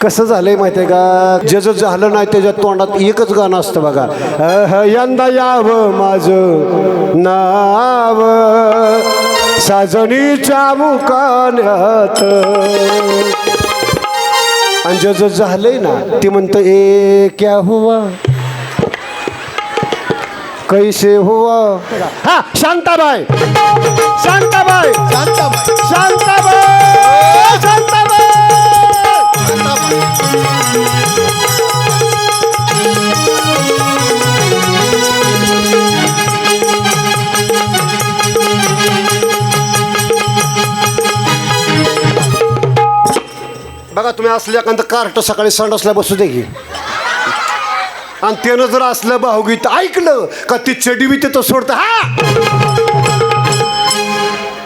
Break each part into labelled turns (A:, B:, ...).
A: कसं झालंय माहितीये का? जज झालं नाही त्याच्या तोंडात एकच गाणं असतं बघा. अह, यंदा यावं माझं नाव. साजणीच्या मुकान्यात. आणि जज झालंय ना ते म्हणतं ए क्या हुआ? कैसे हुआ? हा शांताबाई. शांताबाई.
B: शांताबाई.
A: शांताबाई. बघा तुम्ही असले एखादं कार्ट सकाळी संडासला बसू दे की. आणि त्यानं जर असलं भाऊगीत ऐकलं का ती चडी बी तिथं सोडतं? हा!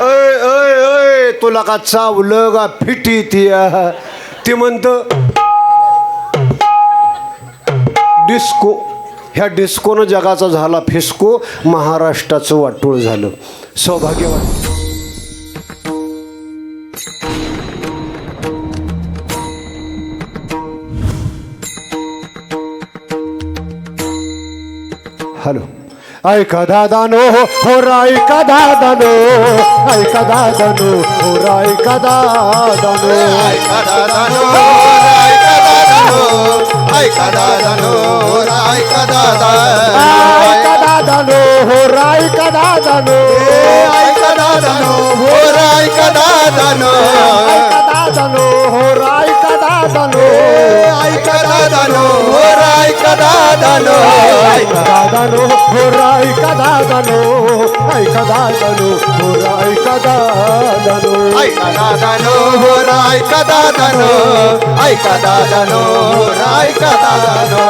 A: अय अय अय तुला का चावलं का फिटी ती ते म्हणतं डिस्को ह्या डिस्कोनं जगाचा झाला फिस्को महाराष्ट्राचं वाटोळ झालं. सौभाग्यवान. हॅलो. ऐका दादानो हो ऐका दादानो ऐका दादानो हो ऐका दादानो
B: ऐका दादानो ऐका दादानो ऐका दादानो ऐका दादा
A: ऐका दादानो हो ऐका दादानो
B: ऐका दादानो हो ऐका दादानो.
A: ऐका दादानो हो ऐका दादानो.
B: ऐका दादानो हो ऐका दादानो.
A: ऐका दादानो हो ऐका दादानो. ऐका दादानो हो ऐका दादानो.
B: ऐका दादानो हो ऐका दादानो. ऐका दादानो ऐका दादानो.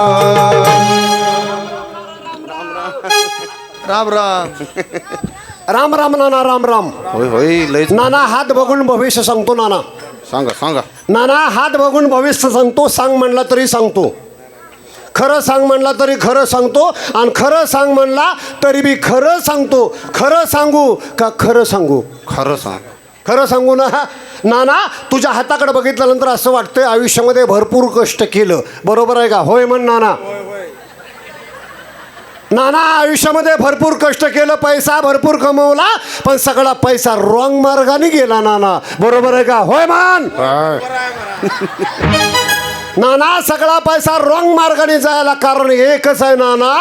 B: राम राम.
A: राम राम नाना राम राम.
B: होय होय लय
A: नाना हात बघून भविष्य सांगतो नाना.
B: सांगा सांगा.
A: नाना हात बघून भविष्य सांगतो सांग म्हणला तरी सांगतो. खरं सांग म्हणला तरी खरं सांगतो आणि खरं सांग म्हणला तरी बी खरं सांगतो. खरं सांगू का खरं सांगू?
B: खरं सांग.
A: खरं सांगू ना? नाना तुझ्या हाताकडे बघितल्यानंतर असं वाटतंय आयुष्यामध्ये भरपूर कष्ट केलं. बरोबर आहे का? होय म्हण नाना. नाना आयुष्यामध्ये भरपूर कष्ट केलं पैसा भरपूर कमवला पण सगळा पैसा रॉंग मार्गाने गेला नाना. बरोबर आहे का? होय मान? नाना सगळा पैसा रॉंग मार्गाने जायला कारण एकच आहे नाना.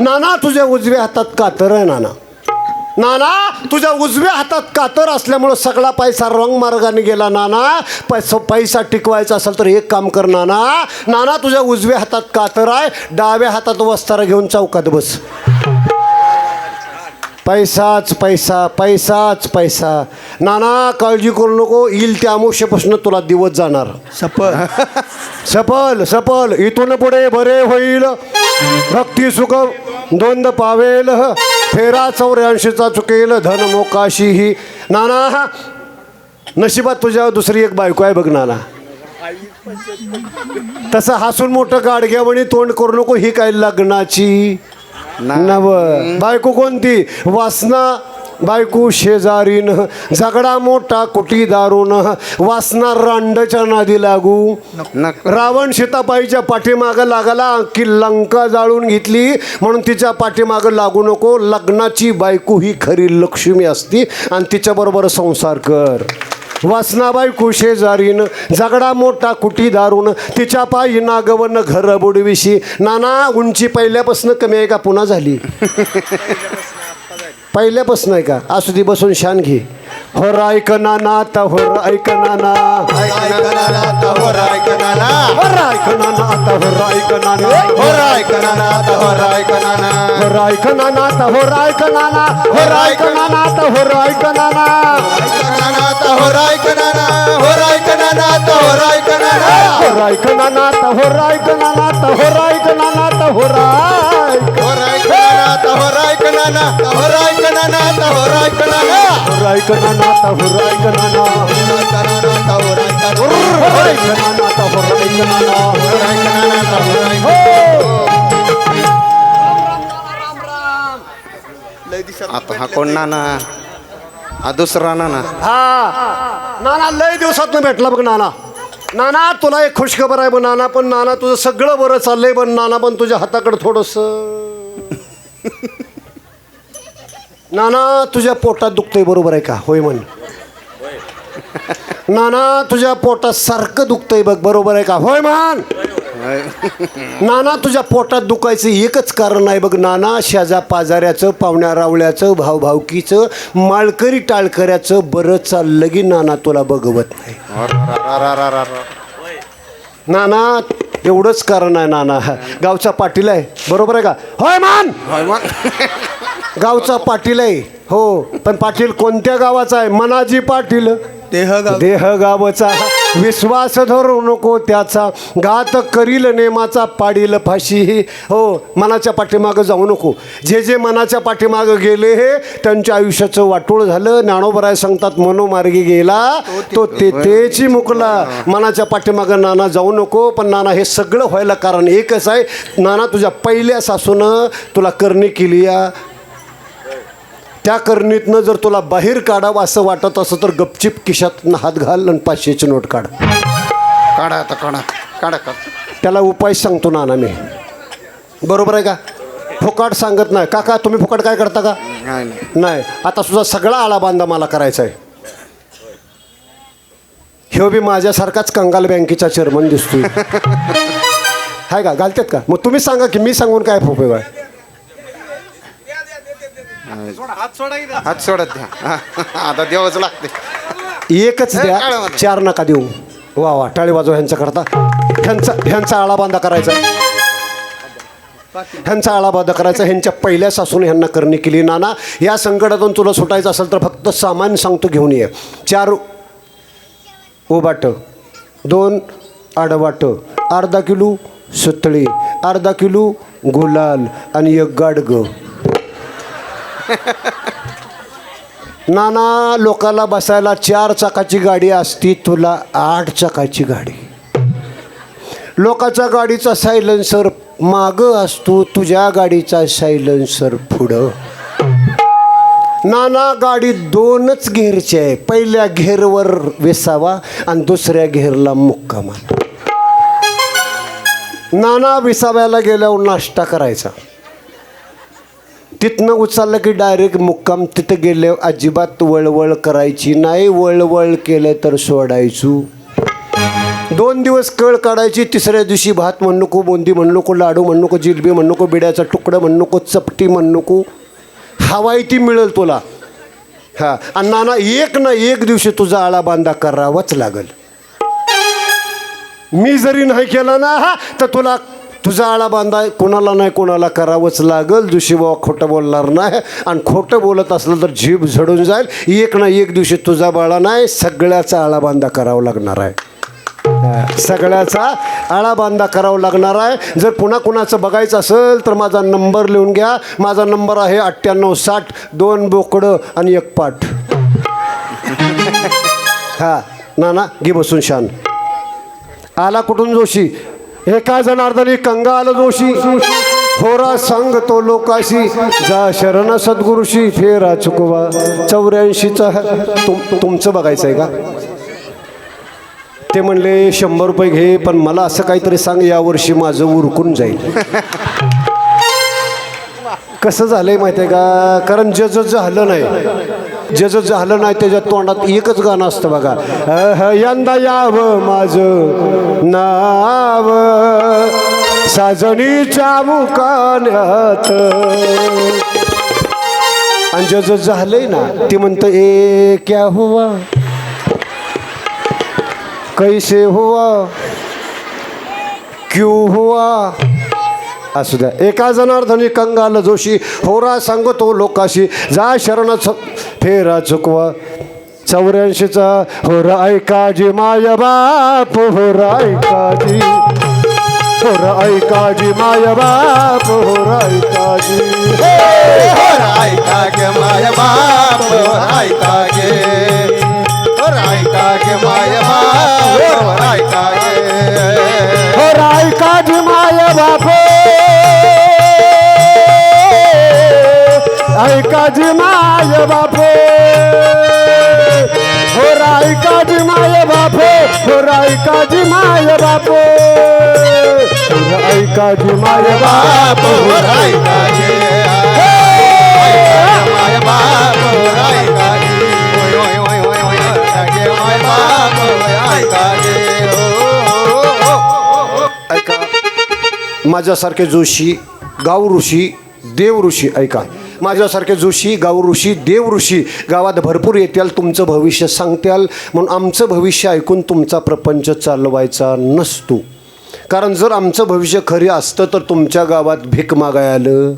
A: नाना तुझ्या उजव्या हातात कातर आहे नाना. नाना तुझ्या उजव्या हातात कातर असल्यामुळं सगळा पैसा रॉंग मार्गाने गेला नाना. पैसा पैसा टिकवायचा असेल तर एक काम कर नाना. नाना तुझ्या उजव्या हातात कातर आहे. डाव्या हातात वस्तारा घेऊन चौकात बस. पैसाच पैसा पैसाच पैसा. नाना काळजी करू नको येईल त्या अमुष्यापासून तुला दिवस जाणार.
B: सफल.
A: सफल सफल. इथून पुढे बरे होईल. भक्ती सुख द्वंद पावेल. फेरा चौऱ्याऐंशीचा चुकेल धन मोकाशीही. नाना नशिबात तुझ्या दुसरी एक बायको आहे बघ नाना. तसं हसून मोठं गाडग्या म्हणे तोंड करू नको ही काय लग्नाची. नव. बायको कोणती? वासना. बायको शेजारीन. झगडा मोठा कुटी दारून वासना रांडच्या नादी लागू. रावण सीताबाईच्या पाठीमागं लागला. की लंका जाळून घेतली. म्हणून तिच्या पाठीमागं लागू नको. लग्नाची बायको ही खरी लक्ष्मी असती. आणि तिच्याबरोबर संसार कर. वासनाबाई कुशेजारिन झगडा मोठा कुटी दारून तिच्या पायी नागवन घर बुडविशी नाना उंची पहिल्यापासून कमी आहे का पुन्हा झाली पहिल्यापासून आहे का असू दे बसून शान घे हो ऐक नाना आता हो ऐक नाना
B: ऐका हो नाना
A: ऐक नाना आता हो ऐक नाना
B: हो ऐका नाना आता नाना
A: ऐक नाना आता हो ऐक नाना हो ऐक नाना आता हो ऐक नाना
B: हो ऐक नाना आता हो रायक नाना
A: आता हो रायक नाना आता हो ऐक हो ऐका
B: नाना हो रायक नाना हो ऐका नाना हो रायक नाना
A: हो ऐक नाना हो रायक नाना
B: ऐका नाना आता हो रायक नाना
A: हो ऐक नाना हो रायक नाना
B: हो ऐका नाना हो रायक
A: हो
B: आता हा कोण नाना हा दुसरा नाना
A: हा नाना लय दिवसात भेटला बघ नाना नाना तुला एक खुशखबर आहे पण नाना पण नाना तुझं सगळं बरं चाललंय पण नाना पण तुझ्या हाताकडे थोडस. नाना तुझ्या पोटात दुखतंय बरोबर आहे का? होय म्हण. नाना तुझ्या पोटात सारखं दुखतंय बघ बरोबर आहे का? होय मान नाना तुझ्या पोटात दुखायचं एकच कारण आहे बघ नाना. शेजा पाजाऱ्याचं पाहुण्या रावळ्याचं भावभावकीचं माळकरी टाळकऱ्याचं बरं चाललं की नाना तुला बघवत नाही. नाना एवढंच कारण आहे नाना. गावचा पाटील आहे. बरोबर आहे का? होय मान! गावचा पाटील आहे. हो पण पाटील कोणत्या गावाचा आहे? मनाजी पाटील.
B: देहगाव.
A: देह गावचा विश्वास धरू नको त्याचा. घात करील नेमाचा पाडील फाशी. हो मनाच्या पाठीमागं जाऊ नको. जे जे मनाच्या पाठीमागं गेले हे त्यांच्या आयुष्याचं वाटोळ झालं. ज्ञानोबराय सांगतात मनोमार्गी गेला तो तेथेची मुकला. मनाच्या पाठीमागं नाना जाऊ नको पण नाना हे सगळं व्हायला कारण एकच आहे. नाना तुझ्या पहिल्या सासूनं तुला करणी केली या. त्या करणीतनं जर तुला बाहेर काढावं असं वाटत असं तर गपचिप खिशातनं हात घाल आणि पाचशेची नोट काढ.
B: काढा आता काढा काढा काढा.
A: त्याला उपाय सांगतो नाना मी. बरोबर आहे का? फुकाट सांगत नाही. काका तुम्ही फुकाट काय करता का?
B: नाही नाही.
A: नाही. आता सुद्धा सगळा आळा बांधा मला करायचा आहे. ह्यो बी माझ्यासारखाच कंगाल बँकेचा चेअरमन दिसतोय. हाय का? घालतात का? मग तुम्ही सांगा की मी सांगून काय उपयोग आहे?
B: हात सोडत द्या. हा, आता देवाच लागते.
A: एकच द्या. चार नका देऊ. वा वा टाळी वाजवा ह्यांचा करता. ह्यांचा ह्यांचा आळा बांधा करायचा. ह्यांचा आळा बांधा करायचा. ह्यांच्या पहिल्या सासूने ह्यांना करणी केली. नाना या संकटातून तुला सुटायचं असेल तर फक्त सामान सांगतो घेऊन ये. चार उबाट दोन आडवाट अर्धा किलो सुतळी अर्धा किलो गुलाल आणि एक गाडगं. नाना लोकाला बसायला चार चाकाची गाडी असती तुला आठ चाकाची गाडी. लोकाच्या गाडीचा सायलेन्सर मागं असतो तुझ्या गाडीचा सायलेन्सर पुढं. नाना गाडी दोनच घेरची आहे. पहिल्या घेरवर विसावा आणि दुसऱ्या घेरला मुक्कामा नाना विसाव्याला गेल्यावर नाश्ता करायचा. तिथनं उचललं की डायरेक्ट मुक्काम तिथं गेले अजिबात वळवळ करायची नाही. वळवळ केलं तर सोडायचो. दोन दिवस कळ काढायची. तिसऱ्या दिवशी भात म्हणू नको बोंदी म्हणू नको लाडू म्हणू नको जिलबी म्हणू नको बिड्याचा तुकडं म्हणू नको चपटी म्हणू नको. हवाई ती मिळेल तुला. हा. आणि नाना एक ना एक दिवशी तुझा आळा बांधा करावाच लागल. मी जरी नाही केला ना हा तर तुला तुझा आळा बांधा कोणाला नाही कोणाला करावंच लागल. दुशी बाबा खोटं बोलणार नाही. आणि खोटं बोलत असलं तर जीभ झडून जाईल. एक ना एक दिवशी तुझा बाळा नाही सगळ्याचा आळा बांधा करावा लागणार आहे. सगळ्याचा आळाबांधा करावा लागणार आहे. जर पुन्हा कुणाचं बघायचं असेल तर माझा नंबर लिहून घ्या. माझा नंबर आहे अठ्ठ्याण्णव साठ दोन बोकडं आणि एक पाठ. हा ना ना घे बसून शान. आला कुठून जोशी? एका जनार्दनी कंगाल जोशी. होरा सांग तो लोकाशी. जा शरण सद्गुरुशी फेरा चुकवा. चौऱ्याऐंशीचा तुम तुमचं बघायचं आहे का? ते म्हणले शंभर रुपये घे पण मला असं काहीतरी सांग यावर्षी माझं उरकून जाईल. कसं झालंय माहिती आहे का? कारण जज झालं नाही. ज्याचं झालं नाही त्याच्या तोंडात एकच गाणं असतं बघा. अह, यंदा यावं माझं नाव. साजणीच्या मुकान्यात. आणि ज्याचं झालंय ना ते म्हणतं ए क्या हुआ? कैसे हुआ? क्यों हुआ? असू द्या. एका जनार्दनी कंगाल जोशी होरा सांगतो लोकाशी जा शरण फेरा चुकवा. चौऱ्याऐंशीचा होरा ऐकाजी माय बाप होरा ऐकाजी होरा ऐकाजी माय बाप होरा ऐकाजी
B: ऐका गे माय बाप ऐका गे ऐका माय बाप ऐका गे
A: होरा माय माय बाप. होरा ऐकाजी माय बाप बापो थोर ऐकाजी माय बापो थोर ऐकाजी माय
B: बाप
A: बापो
B: हो रायकाजी माय बाप हो रायकाजी ओय माय बाप
A: ऐका माझ्यासारखे जोशी गाव ऋषी देव ऋषी ऐका. माझ्यासारखे जोशी गाव ऋषी देव ऋषी गावात भरपूर येत्याल तुमचं भविष्य सांगत्याल. म्हणून आमचं भविष्य ऐकून तुमचा प्रपंच चालवायचा नसतो. कारण जर आमचं भविष्य खरे असतं तर तुमच्या गावात भीक मागायला आलं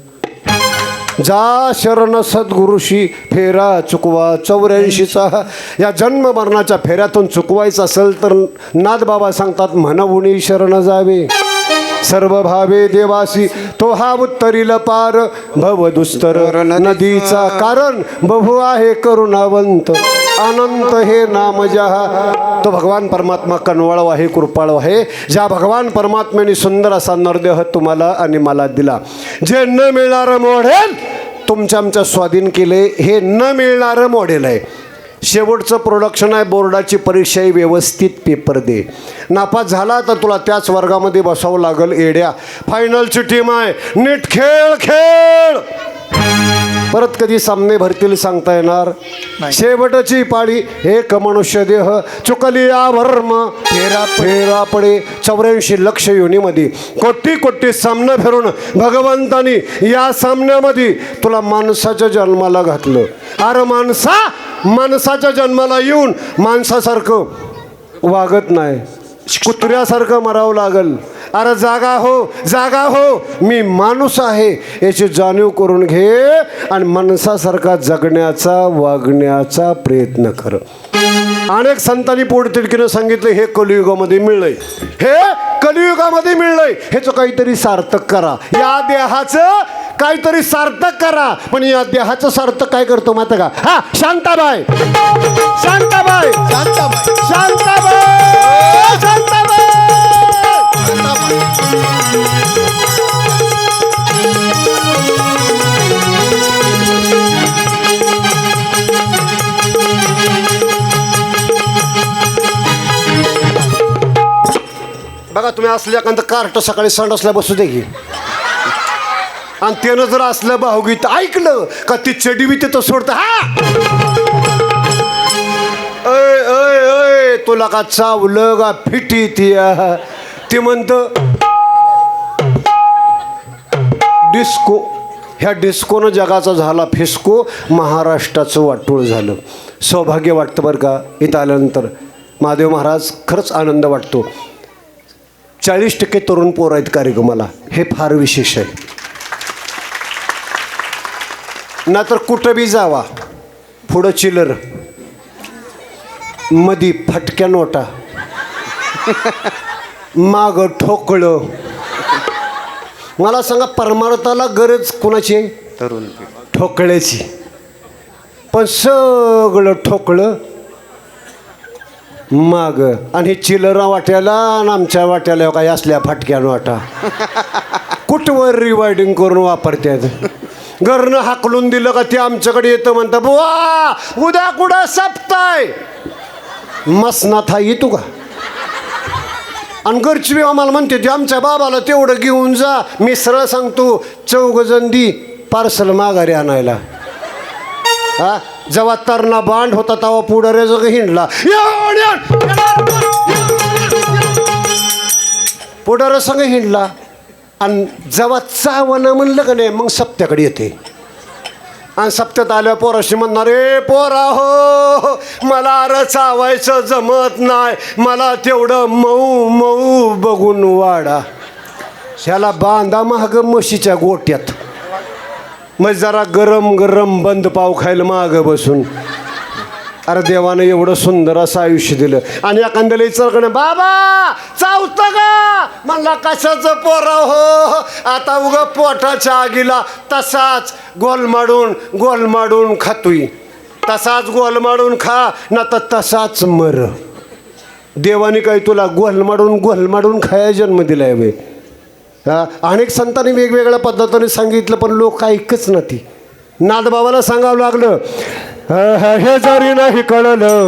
A: जा शरण सद्गुरुशी फेरा चुकवा. चौऱ्याऐंशीचा या जन्म मरणाच्या फेऱ्यातून चुकवायचं असेल तर नाथबाबा सांगतात म्हणवुनी शरण जावे. सर्व भावे देवासी तो हा उत्तरील पार. भव दुस्तर नदीचा कारण बहु आहे करुणावंत. अनंत हे नाम जहा। तो भगवान परमात्मा कनवाळव आहे कृपाळव आहे ज्या भगवान परमात्म्याने सुंदर असा नरदेह तुम्हाला आणि मला दिला जे न मिळणारं मॉडेल तुमच्या आमच्या स्वाधीन केले हे न मिळणारं मॉडेल आहे. शेवटचं प्रोडक्शन आहे बोर्डाची परीक्षा ही व्यवस्थित पेपर दे. नापास झाला तर तुला त्याच वर्गामध्ये बसावं लागेल एड्या फायनलची टीम आहे नीट खेळ खेळ! परत कधी सामने भरतील सांगता येणार? शेवटची पाळी एक मनुष्य देह. चुकली भर्म फेरा फेरा पडे. चौऱ्याऐंशी लक्ष योनीमध्ये. कोटी कोटी सामना फिरून भगवंतानी या सामन्यामध्ये तुला माणसाच्या जन्माला घातलं. अरे माणसा माणसाच्या जन्माला येऊन माणसासारखं वागत नाही. कुत्र्यासारखं मरावं लागल. अरे जागा हो जागा हो. मी माणूस आहे. याची जाणीव करून घे आणि माणसासारखा जगण्याचा वागण्याचा प्रयत्न कर. अनेक संतांनी पोटतिडकीनं सांगितलं हे कलियुगामध्ये मिळलंय. हे कलियुगामध्ये मिळलंय. ह्याचं काहीतरी सार्थक करा. या देहाचं काहीतरी सार्थक करा. पण या देहाचं सार्थक काय करतो माहिती का? हा शांताबाई. शांताबाई.
B: शांताबाई.
A: शांताबाई. शांताबाई. बघा तुम्ही असल्या एखादं कार्ट सकाळी संडासला बसू दे की. आणि त्यानं जर असलं भाऊगीत ऐकलं का ती चडी बी तिथं सोडतं हा? अय अय अय तुला का चावलं का फिटी ती? ते म्हणतं डिस्को ह्या डिस्कोनं जगाचा झाला फिस्को महाराष्ट्राचं वाटोळ झालं. सौभाग्य वाटतं बरं का? इथं आल्यानंतर. महादेव महाराज खरंच आनंद वाटतो. चाळीस टक्के तरुण पोर आहेत कार्यक्रमाला. हे फार विशेष आहे. नाहीतर कुठं बी जावा. पुढं चिलर. मधी फटक्या नोटा. माग ठोकळं. मला सांगा परमार्थाला गरज कोणाची आहे?
B: तरुण.
A: ठोकळ्याची. पण सगळं ठोकळं माग आणि चिलरा वाट्याला आणि आमच्या वाट्याला काही असल्या फाटक्या वाटा. कुठवर रिवायडिंग करून वापरतात घरनं हाकलून दिलं का ते आमच्याकडे येतं म्हणतं बुवा उद्या कुठं सपताय? मसनात हा येतो का? आणि घरची बी आम्हाला म्हणते ते आमच्या बाबाला तेवढं घेऊन जा. मी सरळ सांगतो चौघ जण दी पार्सल माघारी आणायला. हा? जेव्हा तरणा बांड होता तेव्हा पुढाऱ्याचं हिंडला. पुढाऱ्या संग हिंडला. आणि जेव्हा चावणं म्हणलं का नाही मग सप्त्याकडे येते. आणि सप्त्यात आल्या पोराशी म्हणणार रे पोरा हो मला अर चावायचं जमत नाही. मला तेवढं मऊ मऊ बघून वाडा. ह्याला बांधा महाग म्हशीच्या गोट्यात. मग जरा गरम गरम बंद पाव खायला मागं बसून. अरे देवानं एवढं सुंदर असं आयुष्य दिलं. आणि एखाद्याला विचार बाबा चावतं का? म्हणला कशाचं पोरा हो? आता उग पोटाच्या आगीला तसाच गोलमाडून गोलमाडून खातोय. तसाच गोलमाडून खा ना तर तसाच मर. देवाने काही तुला गोलमाडून गोलमाडून खाया जन्म दिलाय वे अनेक संतांनी वेगवेगळ्या पद्धतीने सांगितलं पण लोक ऐकच ना ती नादबाबाला सांगावं लागलं हे जरी नाही कळलं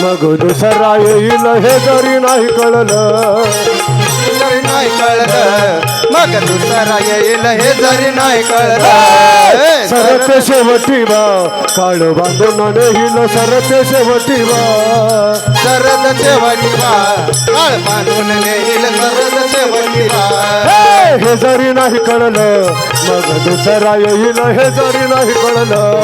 A: मग दुसरा येईल हे जरी नाही कळलं.
B: जरी नाही कळलं मग दुसरा येईल हे जरी नाही कळलं.
A: सरते शेवटी बा काळ बांधून नेईल सरते शेवटी बा
B: सरद शेवटी बा काळ बांधून नेईल सरद शेवटी बा
A: हे हे जरी नाही कळलं मग दुसरा येईल हे जरी नाही कळलं.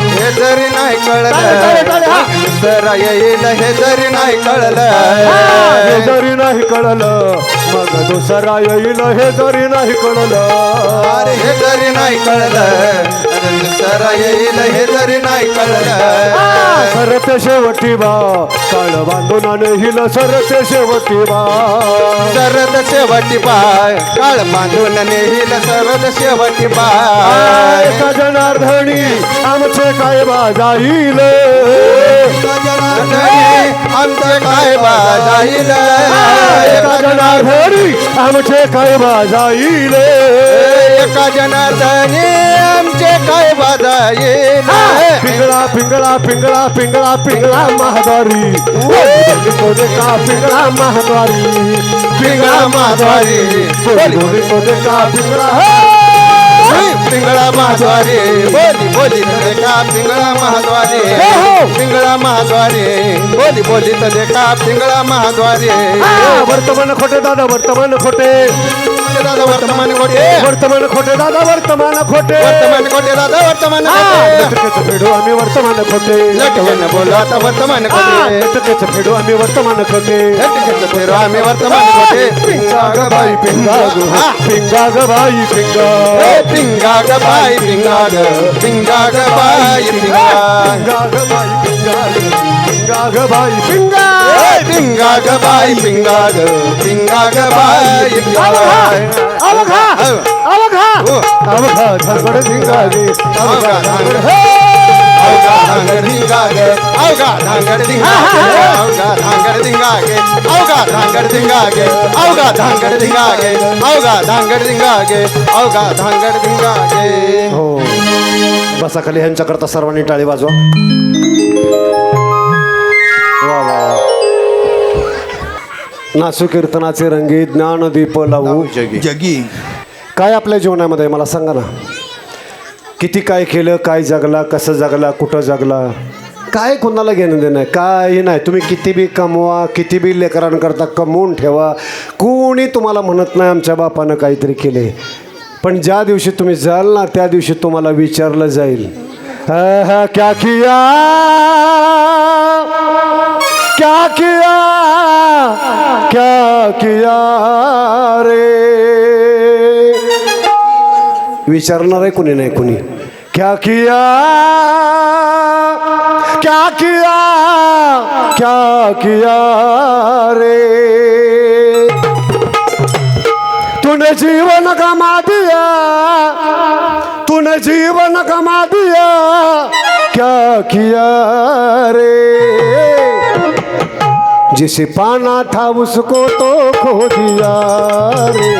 B: हे जरी नाही
A: हा.
B: कळलं दुसरा येईल हे जरी नाही
A: हे
B: कळलं
A: जरी नाही कळलं. मग दुसरा येईल हे जरी नाही कळलं.
B: अरे हे जरी नाही कळलं दुसरा येईल हे जरी नाही कळलं.
A: सरते शेवटी बा काळ बांधून नेईल सरते शेवटी बा.
B: सरद शेवटी पाय काळ बांधून नेईल सरद शेवटी पाय
A: एका जनार्दनी आमचे काय बा जाईल?
B: आमचे काय बा जाईल
A: एका जनार्दनी आमचे काय
B: एका जनार्दनी आमचे काय बाजाईल
A: पिंगळा पिंगळा पिंगळा पिंगळा पिंगळा महाद्वारी का पिंगळा महाद्वारी
B: पिंगळा महाद्वारी.
A: कोदे का पिंगळा
B: पिंगळा महाद्वारे बोली बोली तर का पिंगळा महाद्वारे
A: हो.
B: पिंगळा महाद्वारे बोली बोली तर का पिंगळा महाद्वारे
A: हा, वर्तमान खोटे दादा वर्तमान खोटे.
B: दादा वर्तमान कोटे
A: वर्तमान खोटे दादा वर्तमान खोटे.
B: वर्तमान कोटे दादा वर्तमान
A: लटकेचं फेडू आम्ही वर्तमान खोटे.
B: लटकेनं बोलू आता वर्तमान
A: लटकेचं फेडू आम्ही वर्तमान खोटे.
B: लटकेचं फेरू आम्ही वर्तमान
A: पिंगा ग बाई पिंगा ग. पिंगा ग बाई पिंगा.
B: पिंगा ग बाई पिंगा ग पिंगा ग बाई पिंगा.
A: पिंगा ग बाई पिंगा पिंगा ग बाई पिंगा.
B: पिंगा ग बाई पिंगा ग पिंगा ग बाई
A: अवघा अवघा. अवघा धडपड धिंगा गे अवघा हे
B: अवघा धांगड धिंगा गे अवघा धांगड धिंगा गे अवघा धांगड धिंगा गे अवघा धांगड धिंगा गे अवघा धांगड धिंगा गे अवघा धांगड धिंगा गे अवघा धांगड धिंगा गे
A: हो बसा खाली ह्यांच्याकरता सर्वांनी टाळी वाजवा वा वा. नासू कीर्तनाचे रंगी ज्ञानदीप लावू.
B: जगी.
A: काय आपल्या जीवनामध्ये मला सांगा ना. किती काय केलं काय जगला कसं जगला कुठं जगला? काय कोणाला घेणं देणं आहे काही नाही. तुम्ही किती बी कमवा किती बी लेकरांकरता कमवून ठेवा. कोणी तुम्हाला म्हणत नाही आमच्या बापानं काहीतरी केले. पण ज्या दिवशी तुम्ही जाल ना त्या दिवशी तुम्हाला विचारलं जाईल. हा, हा, क्या किया? क्या किया? क्या किया रे? विचारणार आहे कुणी नाही कुणी. क्या किया? क्या किया? क्या किया रे? तूने जीवन गमा दिया. तूने जीवन गमा दिया. क्या किया रे? जिसे पाना था उसको तो खो दिया रे।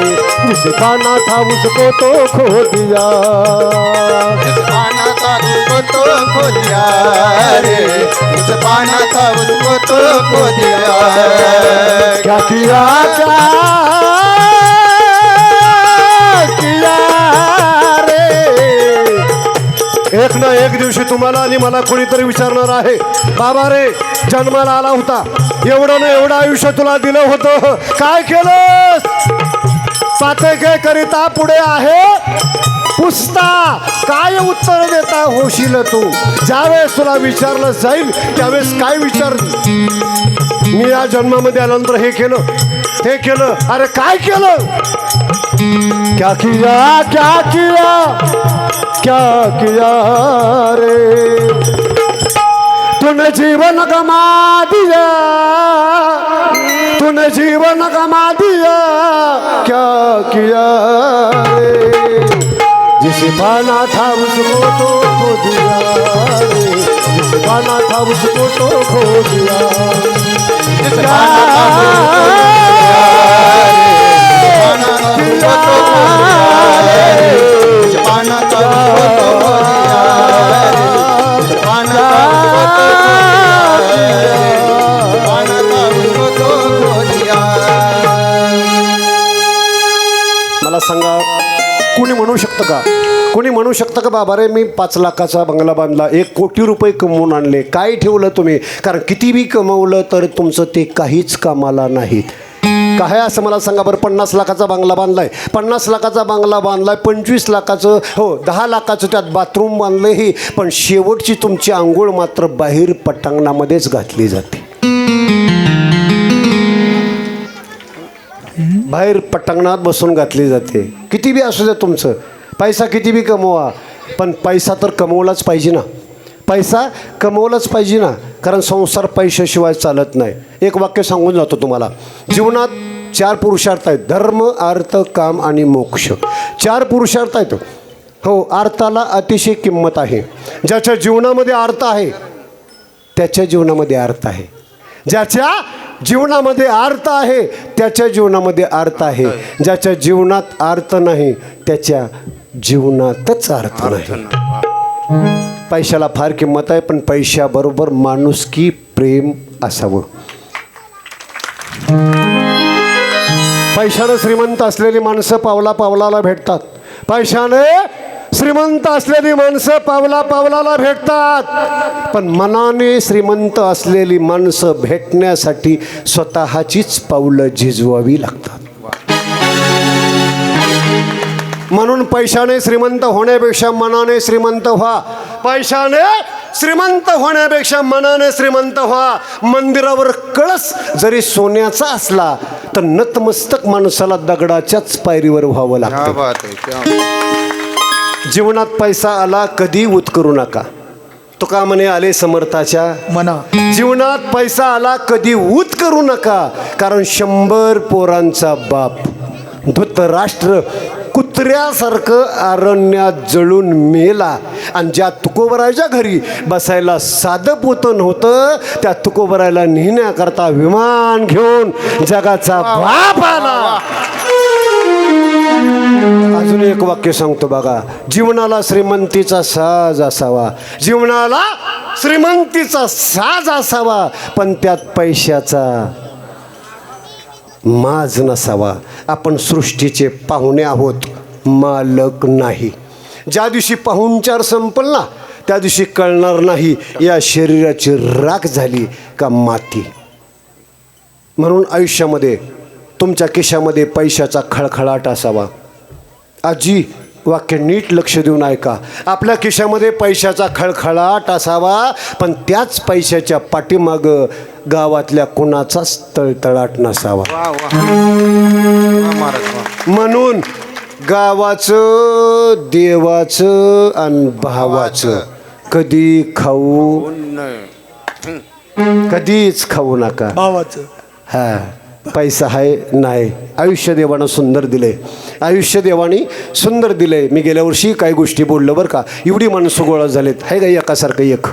A: जिसे पाना था उसको तो खो दिया।
B: पाना था उसको तो खो दिया रे। जिसे पाना था उसको तो खो दिया
A: क्या किया क्या? किया एक ना एक दिवशी तुम्हाला आणि मला कोणीतरी विचारणार आहे बाबा रे जन्माला आला होता. एवढं ना एवढं आयुष्य तुला दिलं होतं. काय केलं पाते काय करिता पुढे आहे. पुसता. काय उत्तर देता होशील तू? ज्यावेळेस तुला विचारलं जाईल त्यावेळेस काय विचार मी या जन्मामध्ये आल्यानंतर हे केलं हे केलं. अरे काय केलं? क्या किया क्या किया क्या किया रे? तूने जीवन गमा दिया, तूने जीवन गमा दिया, क्या किया रे? जिसे पाना था उसको तो खो दिया रे। जिसे पाना था उसको तो खो दिया
B: जिस पाना था उसको तो खो दिया। मला
A: सांगा कुणी म्हणू शकतं का? कोणी म्हणू शकतं का बाबा रे मी पाच लाखाचा बंगला बांधला एक कोटी रुपये कमवून आणले काय ठेवलं तुम्ही? कारण किती बी कमवलं तर तुमचं ते काहीच कामाला नाहीत. काय असं मला सांगा बरं पन्नास लाखाचा बांगला बांधलाय. पन्नास लाखाचा बांगला बांधलाय पंचवीस लाखाचं हो दहा लाखाचं त्यात बाथरूम बांधलंही पण शेवटची तुमची आंघोळ मात्र बाहेर पटांगणामध्येच घातली जाते. बाहेर पटांगणात बसून घातली जाते. किती बी असू द्या तुमचं. पैसा किती बी कमवा पण पैसा तर कमवलाच पाहिजे ना. पैसा कमवलाच पाहिजे ना. कारण संसार पैशाशिवाय चालत नाही. एक वाक्य सांगून जातो तुम्हाला. जीवनात चार पुरुषार्थ आहेत. धर्म अर्थ काम आणि मोक्ष. चार पुरुषार्थ आहेत. हो अर्थाला अतिशय किंमत आहे. ज्याच्या जीवनामध्ये अर्थ आहे त्याच्या जीवनामध्ये अर्थ आहे. ज्याच्या जीवनामध्ये अर्थ आहे त्याच्या जीवनामध्ये अर्थ आहे. ज्याच्या जीवनात अर्थ नाही त्याच्या जीवनातच अर्थ नाही. पैशाला फार किंमत आहे पण पैशाबरोबर माणुसकी प्रेम असावं. पैशानं श्रीमंत असलेली माणसं पावला पावलाला भेटतात. पैशाने श्रीमंत असलेली माणसं पावला पावलाला भेटतात. पण मनाने श्रीमंत असलेली माणसं भेटण्यासाठी स्वतःचीच पावलं झिजवावी लागतात. म्हणून पैशाने श्रीमंत होण्यापेक्षा मनाने श्रीमंत व्हा. पैशाने श्रीमंत होण्यापेक्षा मनाने श्रीमंत व्हा. मंदिरावर कळस जरी सोन्याचा असला तर नतमस्तक माणसाला दगडाच्याच पायरीवर व्हावं लागतं. जीवनात पैसा आला कधी उत करू नका. तुका म्हणे आले समर्थाच्या.
C: म्हणा
A: जीवनात पैसा आला कधी ऊत करू नका. कारण शंभर पोरांचा बाप धृतराष्ट्र कुत्र्यासारखं अरण्यात जळून मेला. आणि ज्या तुकोबराच्या घरी बसायला साधं पोतं नव्हतं त्या तुकोबरायला नेण्याकरता विमान घेऊन जगाचा बाप आला. अजून एक वाक्य सांगतो बघा. जीवनाला श्रीमंतीचा साज असावा. जीवनाला श्रीमंतीचा साज असावा पण त्यात पैशाचा माज नसावा. आपण सृष्टीचे पाहुणे आहोत. मालक नाही. ज्या दिवशी पाहुणचार संपल ना त्या दिवशी कळणार नाही या शरीराची राख झाली का माती. म्हणून आयुष्यामध्ये तुमच्या खिशामध्ये पैशाचा खळखळाट असावा. आजी वाक्य नीट लक्ष देऊन ऐका. आपल्या खिशामध्ये पैशाचा खळखळाट असावा पण त्याच पैशाच्या पाठीमागं गावातल्या कुणाचाच तळतळाट नसावा.
B: वाह वाह वाह महाराज वाह
A: म्हणून गावाचं देवाचं आणि भावाचं कधी खाऊ?
B: नाही
A: कधीच खाऊ नका.
C: भावाचं.
A: हा. पैसा आहे? नाही. आयुष्य देवानं सुंदर दिले आयुष्य देवानी सुंदर दिले मी गेल्या वर्षी काही गोष्टी बोललो बरं का. एवढी माणसं गोळा झालेत. आहे का एकासारखं एक?